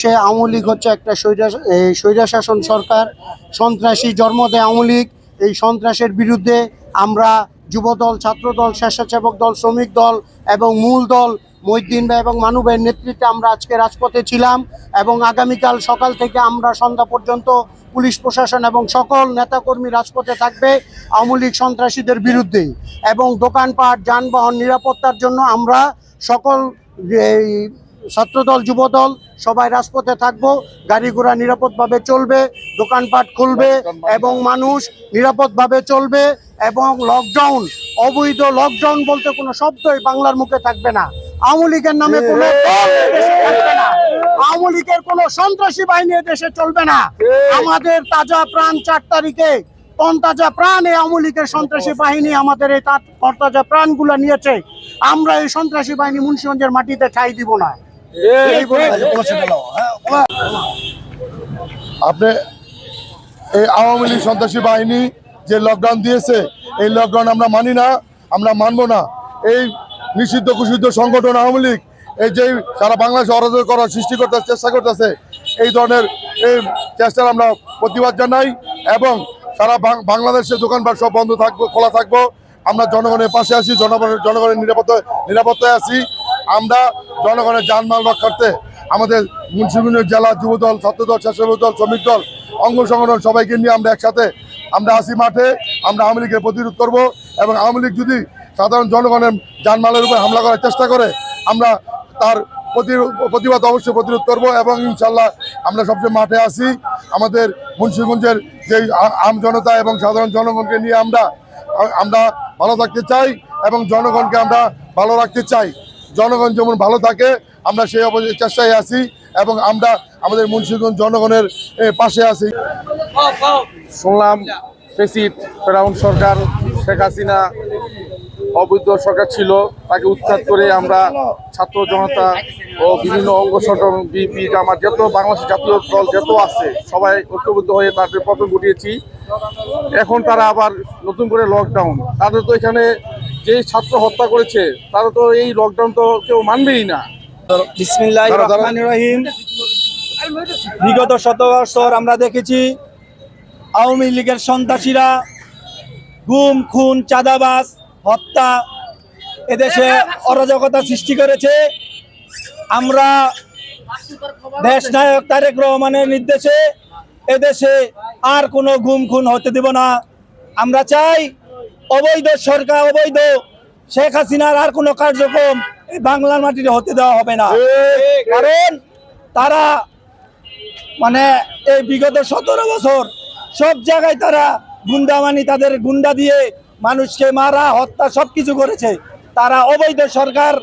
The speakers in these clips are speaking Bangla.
সে আওয়ামী লীগ হচ্ছে একটা স্বৈরা- স্বৈরাশাসন সরকার। সন্ত্রাসী জন্ম দেয় আওয়ামী লীগ। এই সন্ত্রাসের বিরুদ্ধে আমরা যুবদল, ছাত্রদল, স্বেচ্ছাসেবক দল, শ্রমিক দল এবং মূল দল মহিদ্দিন ভাই এবং মানু ভাইয়ের নেতৃত্বে আমরা আজকে রাজপথে ছিলাম এবং আগামীকাল সকাল থেকে আমরা সন্ধ্যা পর্যন্ত পুলিশ প্রশাসন এবং সকল নেতাকর্মী রাজপথে থাকবে আওয়ামী লীগ সন্ত্রাসীদের বিরুদ্ধে এবং দোকানপাট, যানবাহন নিরাপত্তার জন্য আমরা সকল ছাত্রদল, যুবদল, সবাই রাজপথে থাকব, গাড়ি ঘোড়া নিরাপদভাবে চলবে, দোকানপাট খুলবে এবং মানুষ নিরাপদভাবে চলবে এবং লকডাউন অবৈধ লকডাউন বলতে কোনো শব্দই বাংলার মুখে থাকবে না। আওয়ামী লীগের নামে কোনো আওয়ামী লীগের কোনো সন্ত্রাসী বাহিনী দেশে চলবে না। আমাদের তাজা প্রাণ চার তারিখে তন্তাজা প্রাণ এই আওয়ামী লীগের সন্ত্রাসী বাহিনী আমাদের এই তা- তরতাজা প্রাণগুলো নিয়েছে, আমরা এই সন্ত্রাসী বাহিনী মুন্সিগঞ্জের মাটিতে ঠাই দিব না। আপনি এই আওয়ামী লীগ সন্ত্রাসী বাহিনী যে লকডাউন দিয়েছে এই লকডাউন আমরা মানি না আমরা মানবো না। এই নিষিদ্ধ কুষিদ্ধ সংগঠন আওয়ামী লীগ এই যে সারা বাংলাদেশে অরাজক করার সৃষ্টি করতে চেষ্টা করতেছে এই ধরনের এই চেষ্টার আমরা প্রতিবাদ জানাই এবং সারা বাংলাদেশে দোকানপাট সব বন্ধ থাকব খোলা থাকব। আমরা জনগণের পাশে আছি জনগণের জনগণের নিরাপত্তা নিরাপত্তায় আছি। আমরা জনগণের জানমাল রক্ষার্থে আমাদের মুন্সিগঞ্জ জেলা যুবদল, ছাত্রদল স্বেচ্ছাসেবক দল শ্রমিক দল, অঙ্গ সংগঠন সবাইকে নিয়ে আমরা একসাথে আমরা আসি মাঠে, আমরা আওয়ামী লীগের প্রতিরোধ করব এবং আওয়ামী লীগ যদি সাধারণ জনগণের জানমালের উপর হামলা করার চেষ্টা করে, আমরা তার প্রতি- প্রতিবাদ অবশ্যই প্রতিরোধ করব এবং ইনশাল্লাহ আমরা সবচেয়ে মাঠে আসি। আমাদের মুন্সিগঞ্জের যে আম জনতা এবং সাধারণ জনগণকে নিয়ে আমরা আমরা ভালো থাকতে চাই এবং জনগণকে আমরা ভালো রাখতে চাই। জনগণ যেমন ভালো থাকে, আমরা সেই অবস্থা চেষ্টায় আছি এবং আমরা আমাদের মুন্সিগঞ্জ জনগণের পাশে আছি। শুনলাম প্রেসিড ফেরাউন সরকার, শেখ হাসিনা অবৈধ সরকার ছিল, তাকে উৎখাত করে আমরা ছাত্র জনতা ও বিভিন্ন অঙ্গ সংগঠন, বিএনপি আমার যত বাংলাদেশ জাতীয় দল যত আছে, সবাই ঐক্যবদ্ধ হয়ে তাদের পতন ঘটিয়েছি। এখন তারা আবার নতুন করে লকডাউন তাদের তো এখানে যে ছাত্র হত্যা করেছে তারা তো এই লকডাউন তো কেউ মানবেই না। রহিম। বিগত শত বছর আমরা দেখেছি আওয়ামী লীগের সন্ত্রাসীরা গুম খুন চাঁদাবাস হত্যা এদেশে অরাজকতা সৃষ্টি করেছে। আমরা দেশ নায়ক তারেক রহমানের নির্দেশে এদেশে আর কোনো গুম খুন হতে দেব না। আমরা চাই অবৈধ সরকার অবৈধ শেখ হাসিনার আর কোনো কার্যক্রম এই বাংলার মাটিতে হতে দেওয়া হবে না। কারণ তারা মানে এই বিগত সতেরো বছর সব জায়গায় তারা গুন্ডামানি তাদের গুন্ডা দিয়ে মানুষকে মারা হত্যা সব কিছু করেছে। তারা অবৈধ সরকার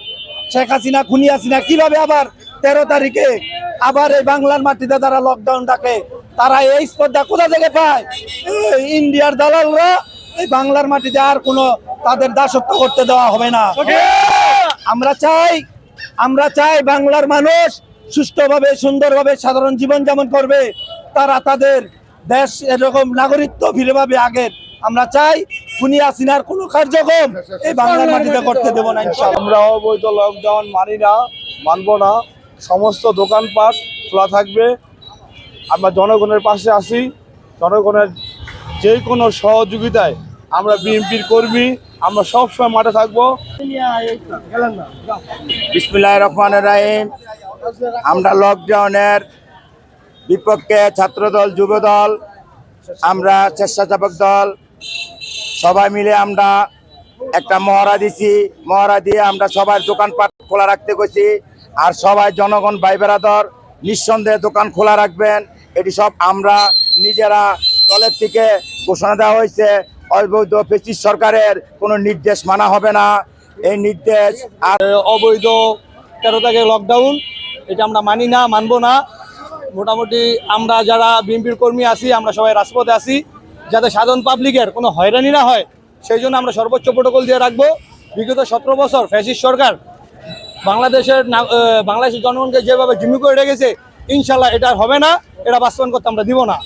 শেখ হাসিনা খুনি হাসিনা কীভাবে আবার তেরো তারিখে আবার এই বাংলার মাটিতে তারা লকডাউন ডাকে? তারা এই স্পর্ধা কোথা থেকে পায়? ইন্ডিয়ার দালালরা এই বাংলার মাটিতে আর কোনো তাদের দাসত্ব করতে দেওয়া হবে না। আমরা চাই আমরা চাই বাংলার মানুষ সুষ্ঠুভাবে, সুন্দরভাবে সাধারণ জীবন যাপন করবে। তারা তাদের দেশ এরকম নাগরিকত্ব ফিরে পাবে আগের। আমরা চাই খুনি আসিনার কোনো কার্যক্রম এই বাংলার মাটিতে করতে দেবো না আমরা অবৈধ লকডাউন মানি না, মানব না। সমস্ত দোকানপাট খোলা থাকবে। আমরা জনগণের পাশে আসি জনগণের যে কোনো সহযোগিতায় আমরা বিএনপির কর্মী, আমরা সবসময় মাঠে থাকব। বিসমুল্লাহ রহমান রাহিম। আমরা লকডাউনের বিপক্ষে ছাত্রদল, যুবদল, আমরা স্বেচ্ছাসেবক দল, সবাই মিলে আমরা একটা মহড়া দিছি। মহড়া দিয়ে আমরা সবাই দোকানপাট খোলা রাখতে গেছি। আর সবাই জনগণ, ভাই বেড়াদর নিঃসন্দেহে দোকান খোলা রাখবেন। এটি সব আমরা নিজেরা দলের থেকে ঘোষণা দেওয়া হয়েছে। অবৈধ ব্রিটিশ সরকারের কোনো নির্দেশ মানা হবে না। এই নির্দেশ আর অবৈধ তেরো তারিখে লকডাউন এটা আমরা মানি না, মানব না। মোটামুটি আমরা যারা বিএনপির কর্মী আছি, আমরা সবাই রাজপথে আছি। যাতে সাধারণ পাবলিকের কোনো হয়রানি না হয়, সেই জন্য আমরা সর্বোচ্চ প্রোটোকল দিয়ে রাখব। বিগত সতেরো বছর ফ্যাসিস সরকার বাংলাদেশের বাংলাদেশের জনগণকে যেভাবে জিম্মি করে রেখেছে, ইনশাল্লাহ এটা হবে না, এটা বাস্তবায়ন করতে আমরা দিব না।